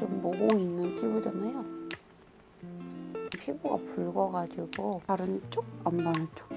좀 모공 있는 피부잖아요. 피부가 붉어가지고 바른 쪽, 안 바른 쪽.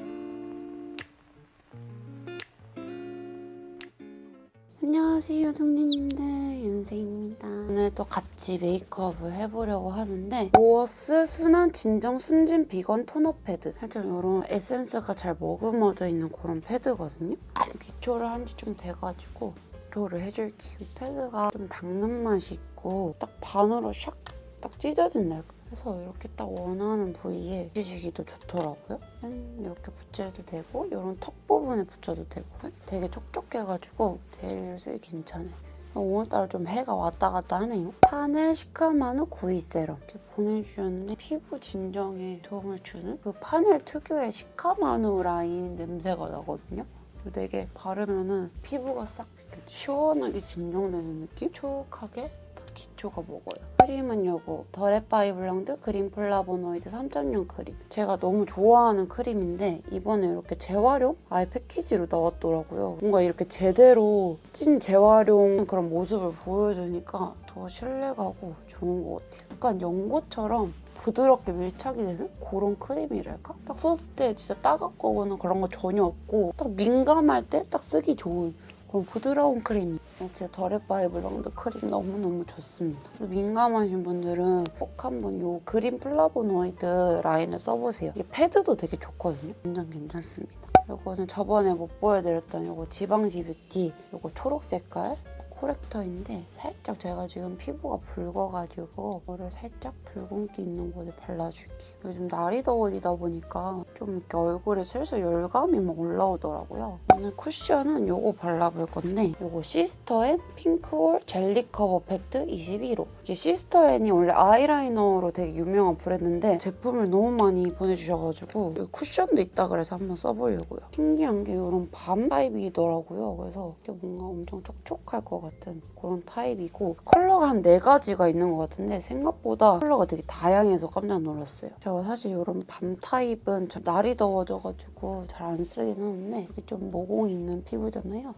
안녕하세요, 동님들 윤세입니다. 오늘도 같이 메이크업을 해보려고 하는데 모어스 순한 진정 순진 비건 토너 패드 살짝 이런 에센스가 잘 머금어져 있는 그런 패드거든요. 기초를 한 지 좀 돼가지고 기초를 해줄게요. 이 패드가 좀 닦는 맛이 있고 딱 반으로 샥 딱 찢어진 날 그래서 이렇게 딱 원하는 부위에 붙이시기도 좋더라고요. 음, 이렇게 붙여도 되고 이런 턱 부분에 붙여도 되고 되게 촉촉해가지고 데일리 쓰기 괜찮아요. 오늘따라 좀 해가 왔다 갔다 하네요. 파넬 시카마누 구이 세럼 이렇게 보내주셨는데 피부 진정에 도움을 주는 그 파넬 특유의 시카마누 라인 냄새가 나거든요. 되게 바르면은 피부가 싹 시원하게 진정되는 느낌? 촉촉하게 딱 기초가 먹어요. 크림은 요거 더레파이 블랑드 그린 플라보노이드 3.0 크림. 제가 너무 좋아하는 크림인데 이번에 이렇게 재활용 아예 패키지로 나왔더라고요. 뭔가 이렇게 제대로 찐 재활용 그런 모습을 보여주니까 더 신뢰가고 좋은 것 같아요. 약간 연고처럼 부드럽게 밀착이 되는 그런 크림이랄까? 딱 썼을 때 진짜 따갑거나 그런 거 전혀 없고 딱 민감할 때 딱 쓰기 좋은 부드러운 크림이 진짜 더레바이 블랑드 크림 너무너무 좋습니다. 민감하신 분들은 꼭 한번 이 그린 플라보노이드 라인을 써보세요. 이게 패드도 되게 좋거든요. 완전 괜찮습니다. 이거는 저번에 못 보여드렸던 이거 지방지 뷰티 이거 초록 색깔 코렉터인데 살짝 제가 지금 피부가 붉어가지고 이거를 살짝 붉은기 있는 곳에 발라줄게요. 요즘 날이 더워지다 보니까 좀 이렇게 얼굴에 슬슬 열감이 막 올라오더라고요. 오늘 쿠션은 이거 발라볼 건데 이거 시스터앤 핑크홀 젤리 커버 팩트 21호 이게 시스터앤이 원래 아이라이너로 되게 유명한 브랜드인데 제품을 너무 많이 보내주셔가지고 쿠션도 있다 그래서 한번 써보려고요. 신기한 게 이런 밤 타입이더라고요. 그래서 이게 뭔가 엄청 촉촉할 것 같은 그런 타입 이고 컬러가 한 네 가지가 있는 것 같은데 생각보다 컬러가 되게 다양해서 깜짝 놀랐어요. 제가 사실 이런 밤 타입은 좀 날이 더워져가지고 잘 안 쓰긴 하는데 이게 좀 모공 있는 피부잖아요.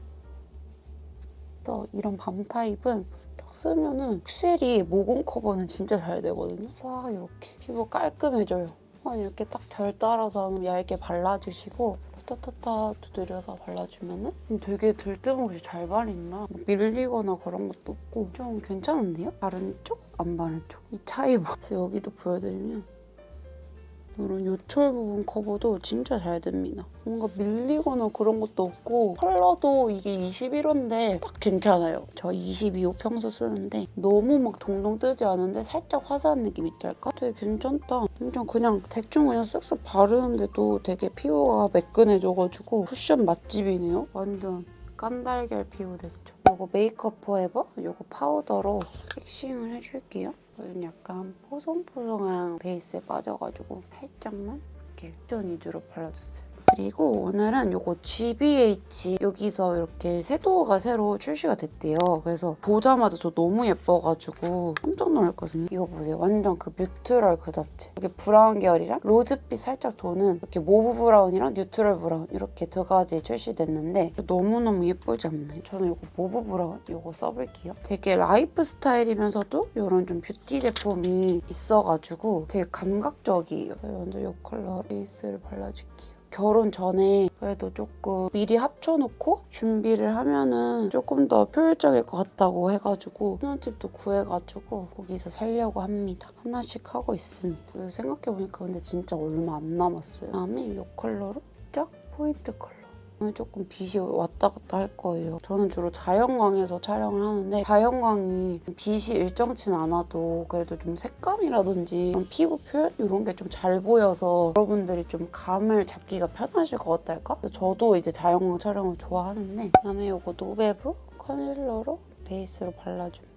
또 이런 밤 타입은 딱 쓰면은 확실히 모공 커버는 진짜 잘 되거든요. 싹 이렇게 피부 깔끔해져요. 아, 이렇게 딱 결 따라서 얇게 발라주시고 타타타 두드려서 발라주면은 되게 들뜸없이 잘 발린다. 막 밀리거나 그런 것도 없고 좀 괜찮은데요? 바른 쪽, 안 바른 쪽. 이 차이 봐. 그래서 여기도 보여드리면 이런 요철 부분 커버도 진짜 잘 됩니다. 뭔가 밀리거나 그런 것도 없고 컬러도 이게 21호인데 딱 괜찮아요. 저 22호 평소 쓰는데 너무 막 동동 뜨지 않은데 살짝 화사한 느낌 있달까? 되게 괜찮다. 엄청 그냥 대충 그냥 쓱쓱 바르는데도 되게 피부가 매끈해져가지고 쿠션 맛집이네요. 완전 깐달걀 피부 됐죠. 이거 메이크업 포에버 이거 파우더로 픽싱을 해줄게요. 저는 약간 포송포송한 베이스에 빠져가지고 살짝만 이렇게 쿠션 위주로 발라줬어요. 그리고 오늘은 이거 GBH 여기서 이렇게 섀도우가 새로 출시가 됐대요. 그래서 보자마자 저 너무 예뻐가지고 깜짝 놀랐거든요. 이거 보세요. 완전 그 뮤트럴 그 자체. 이게 브라운 계열이랑 로즈빛 살짝 도는 이렇게 모브 브라운이랑 뉴트럴 브라운 이렇게 두 가지 출시됐는데 너무너무 예쁘지 않나요? 저는 이거 모브 브라운 이거 써볼게요. 되게 라이프 스타일이면서도 이런 좀 뷰티 제품이 있어가지고 되게 감각적이에요. 먼저 이 컬러 베이스를 발라줄게요. 결혼 전에 그래도 조금 미리 합쳐놓고 준비를 하면은 조금 더 효율적일 것 같다고 해가지고 신혼집도 구해가지고 거기서 살려고 합니다. 하나씩 하고 있습니다. 그 생각해보니까 근데 진짜 얼마 안 남았어요. 그다음에 이 컬러로 쫙 포인트 컬러. 오늘 조금 빛이 왔다 갔다 할 거예요. 저는 주로 자연광에서 촬영을 하는데 자연광이 빛이 일정치 는 않아도 그래도 좀 색감이라든지 피부 표현 이런 게 좀 잘 보여서 여러분들이 좀 감을 잡기가 편하실 것 같달까? 저도 이제 자연광 촬영을 좋아하는데 그다음에 이거 노베브 컨실러로 베이스로 발라줍니다.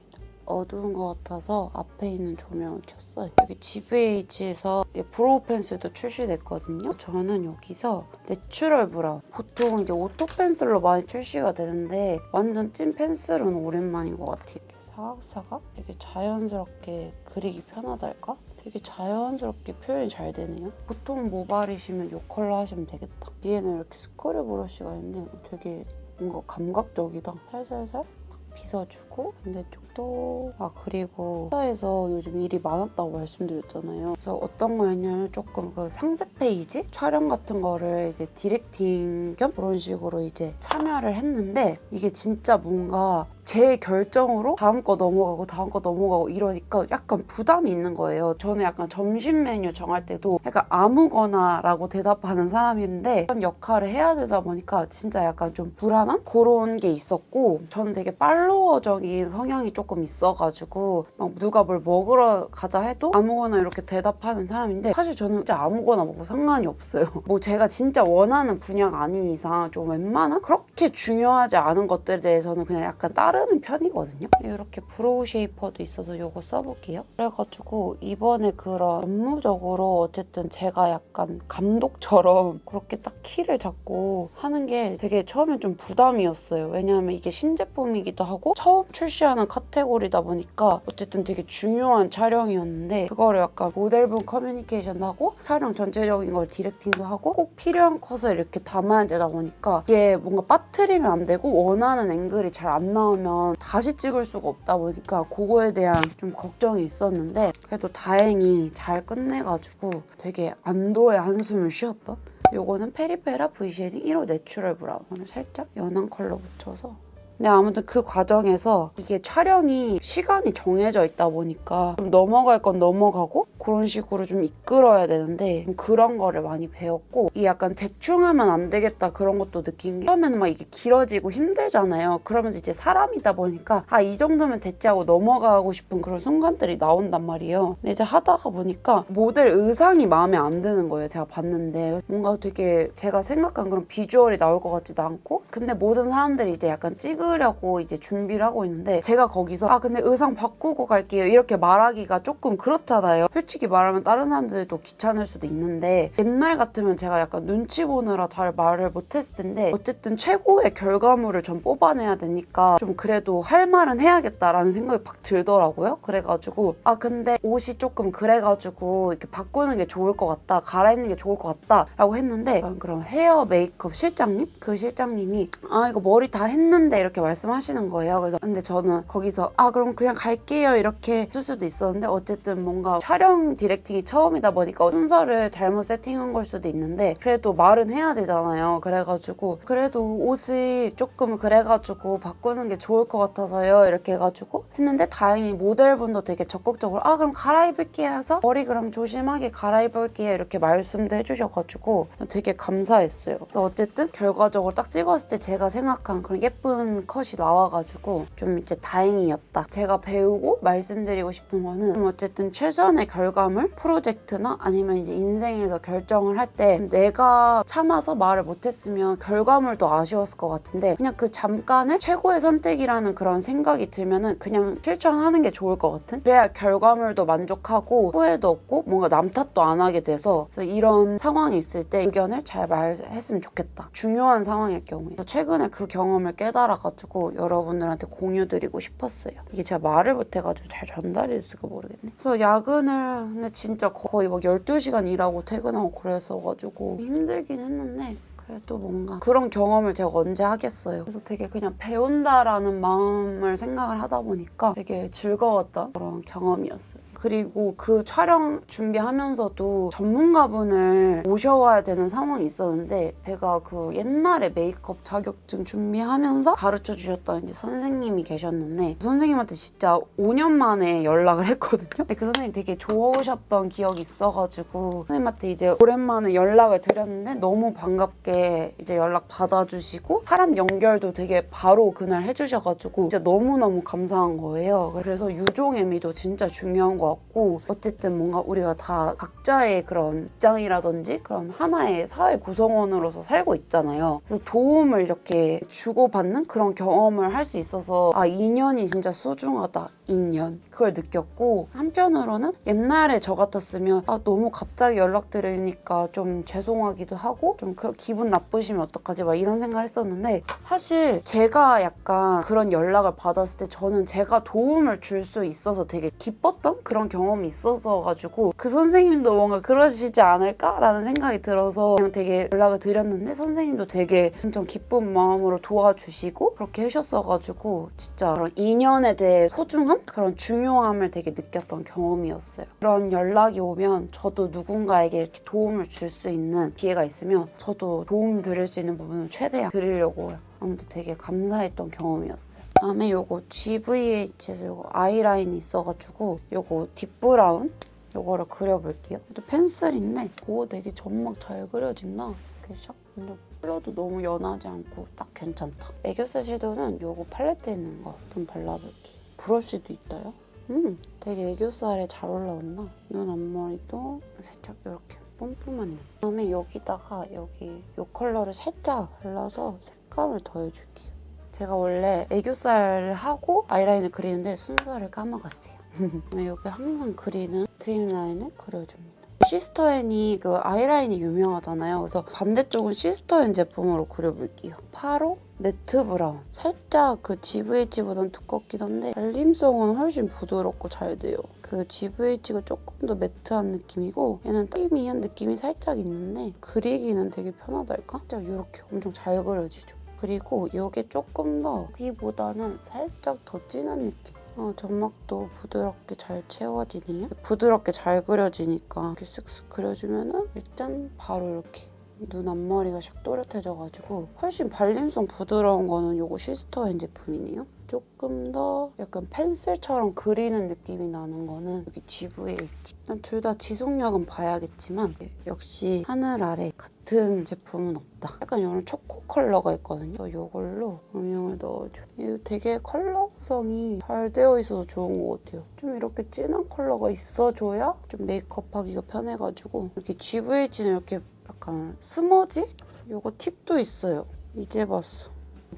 어두운 것 같아서 앞에 있는 조명을 켰어요. 여기 GBH에서 브로우 펜슬도 출시됐거든요. 저는 여기서 내추럴 브라운. 보통 이제 오토 펜슬로 많이 출시가 되는데 완전 찐 펜슬은 오랜만인 것 같아요. 사각사각? 되게 자연스럽게 그리기 편하달까? 되게 자연스럽게 표현이 잘 되네요. 보통 모발이시면 이 컬러 하시면 되겠다. 뒤에는 이렇게 스크류 브러쉬가 있는데 되게 뭔가 감각적이다. 살살살 딱 빗어주고 반대쪽도? 아 그리고 회사에서 요즘 일이 많았다고 말씀드렸잖아요. 그래서 어떤 거였냐면 조금 그 상세 페이지 촬영 같은 거를 이제 디렉팅 겸 그런 식으로 이제 참여를 했는데 이게 진짜 뭔가 제 결정으로 다음 거 넘어가고 다음 거 넘어가고 이러니까 약간 부담이 있는 거예요. 저는 약간 점심 메뉴 정할 때도 약간 아무거나라고 대답하는 사람인데 그런 역할을 해야 되다 보니까 진짜 약간 좀 불안한 그런 게 있었고 저는 되게 팔로워적인 성향이 조금 있어가지고 막 누가 뭘 먹으러 가자 해도 아무거나 이렇게 대답하는 사람인데 사실 저는 진짜 아무거나 먹고 상관이 없어요. 뭐 제가 진짜 원하는 분야가 아닌 이상 좀 웬만한 그렇게 중요하지 않은 것들에 대해서는 그냥 약간 따르는 편이거든요. 이렇게 브로우 쉐이퍼도 있어서 이거 써볼게요. 그래가지고 이번에 그런 업무적으로 어쨌든 제가 약간 감독처럼 그렇게 딱 키를 잡고 하는 게 되게 처음엔 좀 부담이었어요. 왜냐하면 이게 신제품이기도 하고 처음 출시하는 카테고리다 보니까 어쨌든 되게 중요한 촬영이었는데 그거를 약간 모델분 커뮤니케이션도 하고 촬영 전체적인 걸 디렉팅도 하고 꼭 필요한 컷을 이렇게 담아야 되다 보니까 이게 뭔가 빠뜨리면 안 되고 원하는 앵글이 잘 안 나오면 다시 찍을 수가 없다 보니까 그거에 대한 좀 걱정이 있었는데 그래도 다행히 잘 끝내가지고 되게 안도의 한숨을 쉬었던? 요거는 페리페라 쉐이딩 1호 내추럴 브라운을 살짝 연한 컬러 묻혀서 근데 아무튼 그 과정에서 이게 촬영이 시간이 정해져 있다 보니까 좀 넘어갈 건 넘어가고 그런 식으로 좀 이끌어야 되는데 좀 그런 거를 많이 배웠고 이 약간 대충 하면 안 되겠다 그런 것도 느낀 게 처음에는 막 이게 길어지고 힘들잖아요. 그러면서 이제 사람이다 보니까 아 이 정도면 됐지 하고 넘어가고 싶은 그런 순간들이 나온단 말이에요. 근데 이제 하다가 보니까 모델 의상이 마음에 안 드는 거예요. 제가 봤는데 뭔가 되게 제가 생각한 그런 비주얼이 나올 것 같지도 않고 근데 모든 사람들이 이제 약간 찍으려고 이제 준비를 하고 있는데 제가 거기서 아 근데 의상 바꾸고 갈게요 이렇게 말하기가 조금 그렇잖아요. 솔직히 말하면 다른 사람들도 귀찮을 수도 있는데 옛날 같으면 제가 약간 눈치 보느라 잘 말을 못했을 텐데 어쨌든 최고의 결과물을 좀 뽑아내야 되니까 좀 그래도 할 말은 해야겠다라는 생각이 팍 들더라고요. 그래가지고 아 근데 옷이 조금 그래가지고 이렇게 바꾸는 게 좋을 것 같다 갈아입는 게 좋을 것 같다 라고 했는데 약간 그런 헤어 메이크업 실장님 그 실장님이 아 이거 머리 다 했는데 이렇게 말씀하시는 거예요. 그래서 근데 저는 거기서 아 그럼 그냥 갈게요 이렇게 쓸 수도 있었는데 어쨌든 뭔가 촬영 디렉팅이 처음이다 보니까 순서를 잘못 세팅한 걸 수도 있는데 그래도 말은 해야 되잖아요. 그래가지고 그래도 옷이 조금 그래가지고 바꾸는 게 좋을 것 같아서요 이렇게 해가지고 했는데 다행히 모델분도 되게 적극적으로 아 그럼 갈아입을게요 해서 머리 그럼 조심하게 갈아입을게요 이렇게 말씀도 해주셔가지고 되게 감사했어요. 그래서 어쨌든 결과적으로 딱 찍었을 때 제가 생각한 그런 예쁜 컷이 나와가지고 좀 이제 다행이었다. 제가 배우고 말씀드리고 싶은 거는 좀 어쨌든 최선의 결과물 프로젝트나 아니면 이제 인생에서 결정을 할 때 내가 참아서 말을 못했으면 결과물도 아쉬웠을 것 같은데 그냥 그 잠깐을 최고의 선택이라는 그런 생각이 들면은 그냥 실천하는 게 좋을 것 같은? 그래야 결과물도 만족하고 후회도 없고 뭔가 남 탓도 안 하게 돼서 이런 상황이 있을 때 의견을 잘 말했으면 좋겠다. 중요한 상황일 경우에 최근에 그 경험을 깨달아가지고 여러분들한테 공유드리고 싶었어요. 이게 제가 말을 못해가지고 잘 전달이 됐을까 모르겠네. 그래서 야근을 근데 진짜 거의 막 12시간 일하고 퇴근하고 그랬어가지고 힘들긴 했는데 그래도 뭔가 그런 경험을 제가 언제 하겠어요. 그래서 되게 그냥 배운다라는 마음을 생각을 하다 보니까 되게 즐거웠던 그런 경험이었어요. 그리고 그 촬영 준비하면서도 전문가분을 모셔와야 되는 상황이 있었는데 제가 그 옛날에 메이크업 자격증 준비하면서 가르쳐 주셨던 이제 선생님이 계셨는데 그 선생님한테 진짜 5년 만에 연락을 했거든요. 근데 그 선생님 되게 좋으셨던 기억이 있어가지고 선생님한테 이제 오랜만에 연락을 드렸는데 너무 반갑게 이제 연락 받아주시고 사람 연결도 되게 바로 그날 해주셔가지고 진짜 너무너무 감사한 거예요. 그래서 유종애미도 진짜 중요한 것 같고 어쨌든 뭔가 우리가 다 각자의 그런 입장이라든지 그런 하나의 사회 구성원으로서 살고 있잖아요. 그래서 도움을 이렇게 주고받는 그런 경험을 할 수 있어서 아 인연이 진짜 소중하다. 인연 그걸 느꼈고 한편으로는 옛날에 저 같았으면 아 너무 갑자기 연락드리니까 좀 죄송하기도 하고 좀 그 기분 나쁘시면 어떡하지 막 이런 생각을 했었는데 사실 제가 약간 그런 연락을 받았을 때 저는 제가 도움을 줄 수 있어서 되게 기뻤던 그런 경험이 있어서 가지고 그 선생님도 뭔가 그러시지 않을까라는 생각이 들어서 그냥 되게 연락을 드렸는데 선생님도 되게 엄청 기쁜 마음으로 도와주시고 그렇게 해주셨어가지고 진짜 그런 인연에 대해 소중함? 그런 중요 함을 되게 느꼈던 경험이었어요. 그런 연락이 오면 저도 누군가에게 이렇게 도움을 줄 수 있는 기회가 있으면 저도 도움 드릴 수 있는 부분을 최대한 드리려고 해요. 아무튼 되게 감사했던 경험이었어요. 다음에 요거 GVH에서 요거 아이라인이 있어가지고 요거 딥브라운 요거를 그려볼게요. 또 펜슬인데 오 되게 점막 잘 그려진다. 그죠? 근데 컬러도 너무 연하지 않고 딱 괜찮다. 애교살 섀도우는 요거 팔레트에 있는 거 좀 발라볼게요. 브러쉬도 있다요. 음, 되게 애교살에 잘 올라온다. 눈 앞머리도 살짝 이렇게 뿜뿜한 느 그다음에 여기다가 여기 이 컬러를 살짝 발라서 색감을 더해줄게요. 제가 원래 애교살을 하고 아이라인을 그리는데 순서를 까먹었어요. 여기 항상 그리는 트임 라인을 그려줍니다. 시스터앤이 그 아이라인이 유명하잖아요. 그래서 반대쪽은 시스터앤 제품으로 그려볼게요. 파로 매트 브라운. 살짝 그 GVH보다는 두껍긴 한데 발림성은 훨씬 부드럽고 잘 돼요. 그 GVH가 조금 더 매트한 느낌이고 얘는 크리미한 느낌이 살짝 있는데 그리기는 되게 편하달까? 진짜 이렇게 엄청 잘 그려지죠. 그리고 이게 조금 더 여기보다는 살짝 더 진한 느낌. 어, 점막도 부드럽게 잘 채워지네요. 부드럽게 잘 그려지니까 이렇게 쓱쓱 그려주면은 일단 바로 이렇게 눈 앞머리가 샥 또렷해져가지고 훨씬 발림성 부드러운 거는 요거 시스터앤 제품이네요. 조금 더 약간 펜슬처럼 그리는 느낌이 나는 거는 여기 GVH. 둘다 지속력은 봐야겠지만 역시 하늘 아래 같은 제품은 없다. 약간 이런 초코 컬러가 있거든요. 이걸로 음영을 넣어줘. 이거 되게 컬러성이 잘 되어 있어서 좋은 것 같아요. 좀 이렇게 진한 컬러가 있어줘야 좀 메이크업하기가 편해가지고 이렇게 GVH는 이렇게 약간 스머지? 요거 팁도 있어요. 이제 봤어.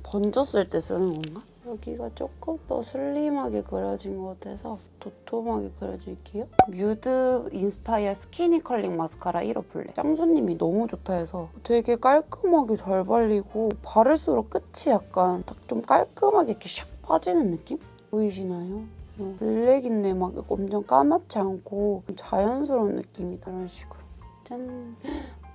번졌을 때 쓰는 건가? 여기가 조금 더 슬림하게 그려진 것 같아서 도톰하게 그려줄게요. 뮤드 인스파이어 스키니 컬링 마스카라 1호 블랙. 짱수님이 너무 좋다 해서 되게 깔끔하게 잘 발리고 바를수록 끝이 약간 딱 좀 깔끔하게 이렇게 샥 빠지는 느낌? 보이시나요? 어, 블랙인데 막 엄청 까맣지 않고 자연스러운 느낌이다. 이런 식으로. 짠!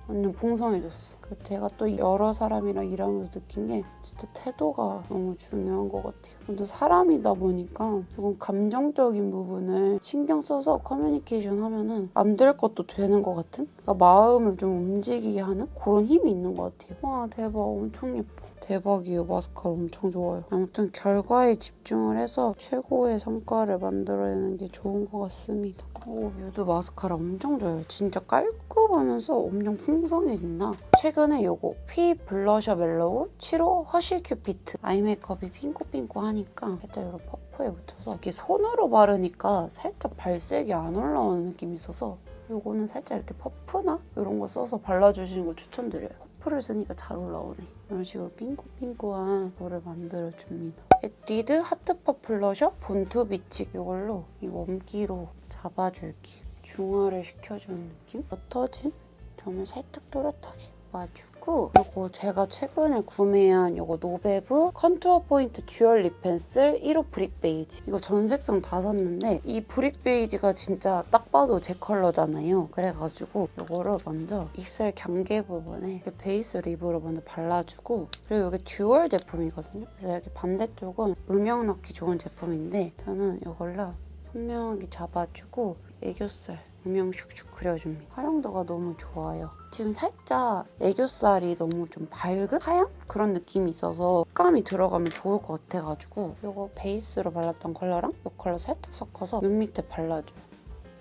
완전 풍성해졌어. 그 제가 또 여러 사람이랑 일하면서 느낀 게 진짜 태도가 너무 중요한 것 같아요. 근데 사람이다 보니까 조금 감정적인 부분을 신경 써서 커뮤니케이션 하면은 안 될 것도 되는 것 같은? 그러니까 마음을 좀 움직이게 하는 그런 힘이 있는 것 같아요. 와 대박 엄청 예뻐. 대박이에요. 마스카라 엄청 좋아요. 아무튼 결과에 집중을 해서 최고의 성과를 만들어내는 게 좋은 것 같습니다. 오, 뮤드 마스카라 엄청 좋아요. 진짜 깔끔하면서 엄청 풍성해진다. 최근에 요거 피 블러셔 멜로우 7호 허쉬 큐피트 아이 메이크업이 핑크핑크 하니까 살짝 이런 퍼프에 묻혀서 이렇게 손으로 바르니까 살짝 발색이 안 올라오는 느낌이 있어서 요거는 살짝 이렇게 퍼프나 이런 거 써서 발라주시는 거 추천드려요. 퍼프를 쓰니까 잘 올라오네. 이런 식으로 핑크핑크한 거를 만들어줍니다. 에뛰드 하트팝 블러셔 본투 비치 이걸로 이 웜기로 잡아줄게요. 중화를 시켜주는 느낌? 옅어진 점을 살짝 또렷하게 봐주고 그리고 제가 최근에 구매한 이거 노베브 컨투어 포인트 듀얼 립 펜슬 1호 브릭 베이지. 이거 전 색상 다 샀는데 이 브릭 베이지가 진짜 딱 봐도 제 컬러잖아요. 그래가지고 이거를 먼저 입술 경계 부분에 베이스 립으로 먼저 발라주고 그리고 이게 듀얼 제품이거든요. 그래서 여기 반대쪽은 음영 넣기 좋은 제품인데 저는 이걸로 선명하게 잡아주고 애교살 음영 슉슉 그려줍니다. 활용도가 너무 좋아요. 지금 살짝 애교살이 너무 좀 밝은 하얀 그런 느낌이 있어서 색감이 들어가면 좋을 것 같아가지고 이거 베이스로 발랐던 컬러랑 이 컬러 살짝 섞어서 눈 밑에 발라줘요.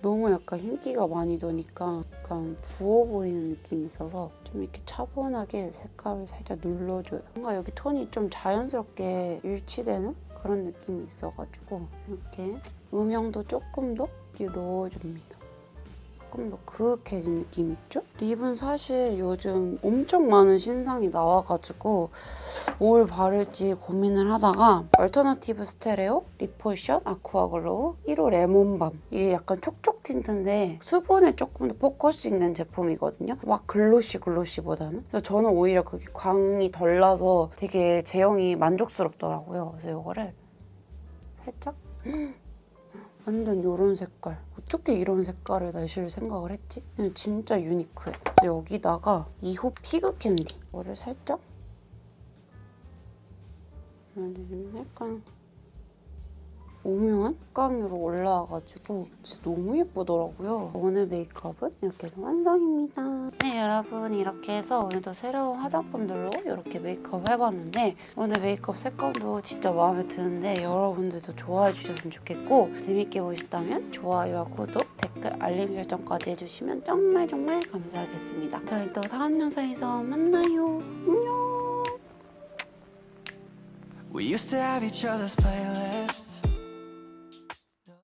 너무 약간 흰기가 많이 도니까 약간 부어 보이는 느낌이 있어서 좀 이렇게 차분하게 색감을 살짝 눌러줘요. 뭔가 여기 톤이 좀 자연스럽게 일치되는 그런 느낌이 있어가지고 이렇게 음영도 조금 더 넣어줍니다. 조금 더 그윽해진 느낌 있죠? 립은 사실 요즘 엄청 많은 신상이 나와가지고 뭘 바를지 고민을 하다가 얼터너티브 스테레오, 립포션, 아쿠아글로우, 1호 레몬밤 이게 약간 촉촉 틴트인데 수분에 조금 더 포커싱 된 제품이거든요. 막 글로시 글로시보다는 그래서 저는 오히려 그게 광이 덜 나서 되게 제형이 만족스럽더라고요. 그래서 이거를 살짝 완전 이런 색깔. 어떻게 이런 색깔을 내실 생각을 했지? 진짜 유니크해. 여기다가 2호 피그 캔디. 이거를 살짝? 음, 약간 오묘한 색감으로 올라와가지고 진짜 너무 예쁘더라고요. 오늘 메이크업은 이렇게 해서 완성입니다. 네 여러분 이렇게 해서 오늘도 새로운 화장품들로 이렇게 메이크업 해봤는데 오늘 메이크업 색감도 진짜 마음에 드는데 여러분들도 좋아해 주셨으면 좋겠고 재밌게 보셨다면 좋아요와 구독, 댓글, 알림 설정까지 해주시면 정말 정말 감사하겠습니다. 저희 또 다음 영상에서 만나요. 안녕. We used to have each other's playlist.